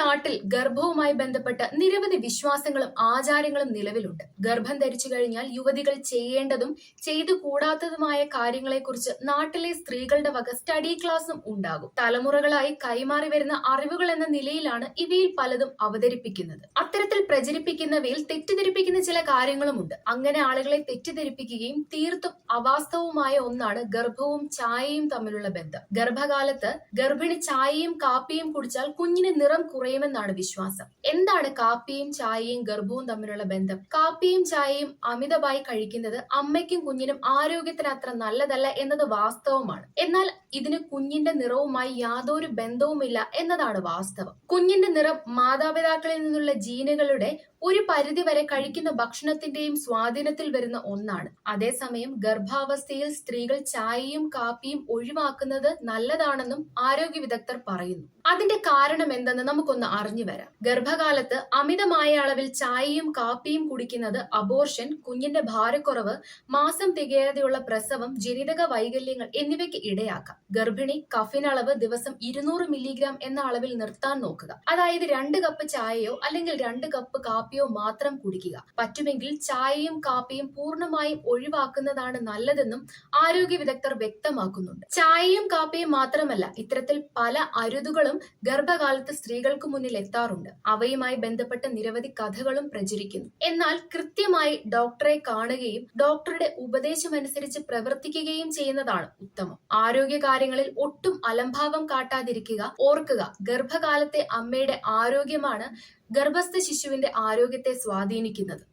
നാട്ടിൽ ഗർഭവുമായി ബന്ധപ്പെട്ട നിരവധി വിശ്വാസങ്ങളും ആചാരങ്ങളും നിലവിലുണ്ട്. ഗർഭം ധരിച്ചു കഴിഞ്ഞാൽ യുവതികൾ ചെയ്യേണ്ടതും ചെയ്തു കൂടാത്തതുമായ കാര്യങ്ങളെക്കുറിച്ച് നാട്ടിലെ സ്ത്രീകളുടെ വക സ്റ്റഡി ക്ലാസും ഉണ്ടാകും. തലമുറകളായി കൈമാറി വരുന്ന അറിവുകൾ എന്ന നിലയിലാണ് ഇവയിൽ പലതും അവതരിപ്പിക്കുന്നത്. അത്തരത്തിൽ പ്രചരിപ്പിക്കുന്നവയിൽ തെറ്റിദ്ധരിപ്പിക്കുന്ന ചില കാര്യങ്ങളുമുണ്ട്. അങ്ങനെ ആളുകളെ തെറ്റിദ്ധരിപ്പിക്കുകയും തീർത്തും അവാസ്തവുമായ ഒന്നാണ് ഗർഭവും ചായയും തമ്മിലുള്ള ബന്ധം. ഗർഭകാലത്ത് ഗർഭിണി ചായയും കാപ്പിയും കുടിച്ചാൽ കുഞ്ഞിന് നിറം കുറയുമെന്നാണ് വിശ്വാസം. എന്താണ് കാപ്പിയും ചായയും ഗർഭവും തമ്മിലുള്ള ബന്ധം? കാപ്പിയും ചായയും അമിതമായി കഴിക്കുന്നത് അമ്മയ്ക്കും കുഞ്ഞിനും ആരോഗ്യത്തിന് അത്ര നല്ലതല്ല എന്നത് വാസ്തവമാണ്. എന്നാൽ ഇതിന് കുഞ്ഞിന്റെ നിറവുമായി യാതൊരു ബന്ധവുമില്ല എന്നതാണ് വാസ്തവം. കുഞ്ഞിന്റെ നിറം മാതാപിതാക്കളിൽ നിന്നുള്ള ജീനുകളുടെ ഒരു പരിധി വരെ കഴിക്കുന്ന ഭക്ഷണത്തിന്റെയും സ്വാധീനത്തിൽ വരുന്ന ഒന്നാണ്. അതേസമയം ഗർഭാവസ്ഥയിൽ സ്ത്രീകൾ ചായയും കാപ്പിയും ഒഴിവാക്കുന്നത് നല്ലതാണെന്നും ആരോഗ്യ വിദഗ്ധർ പറയുന്നു. അതിന്റെ കാരണം എന്തെന്ന് നമുക്കൊന്ന് അറിഞ്ഞു വരാം. ഗർഭകാലത്ത് അമിതമായ അളവിൽ ചായയും കാപ്പിയും കുടിക്കുന്നത് അബോർഷൻ കുഞ്ഞിന്റെ ഭാരക്കുറവ് മാസം തികയാതെയുള്ള പ്രസവം ജനിതക വൈകല്യങ്ങൾ എന്നിവയ്ക്ക് ഇടയാക്കാം. ഗർഭിണി കഫിൻ അളവ് ദിവസം ഇരുന്നൂറ് മില്ലിഗ്രാം എന്ന അളവിൽ നിർത്താൻ നോക്കുക. അതായത് രണ്ട് കപ്പ് ചായയോ അല്ലെങ്കിൽ രണ്ട് കപ്പ് കാപ്പിയോ മാത്രം കുടിക്കുക. പറ്റുമെങ്കിൽ ചായയും കാപ്പിയും പൂർണമായും ഒഴിവാക്കുന്നതാണ് നല്ലതെന്നും ആരോഗ്യ വിദഗ്ധർ വ്യക്തമാക്കുന്നുണ്ട്. ചായയും കാപ്പിയും മാത്രമല്ല ഇത്തരത്തിൽ പല അരുതുകളും ഗർഭകാലത്ത് സ്ത്രീകൾക്ക് മുന്നിൽ എത്താറുണ്ട്. അവയുമായി ബന്ധപ്പെട്ട നിരവധി കഥകളും പ്രചരിക്കുന്നു. എന്നാൽ കൃത്യമായി ഡോക്ടറെ കാണുകയും ഡോക്ടറുടെ ഉപദേശമനുസരിച്ച് പ്രവർത്തിക്കുകയും ചെയ്യുന്നതാണ് ഉത്തമം. ആരോഗ്യ കാര്യങ്ങളിൽ ഒട്ടും അലംഭാവം കാട്ടാതിരിക്കുക ഓർക്കുക ഗർഭകാലത്തെ അമ്മയുടെ ആരോഗ്യമാണ് ഗർഭസ്ഥ ശിശുവിന്റെ ആരോഗ്യത്തെ സ്വാധീനിക്കുന്നത്.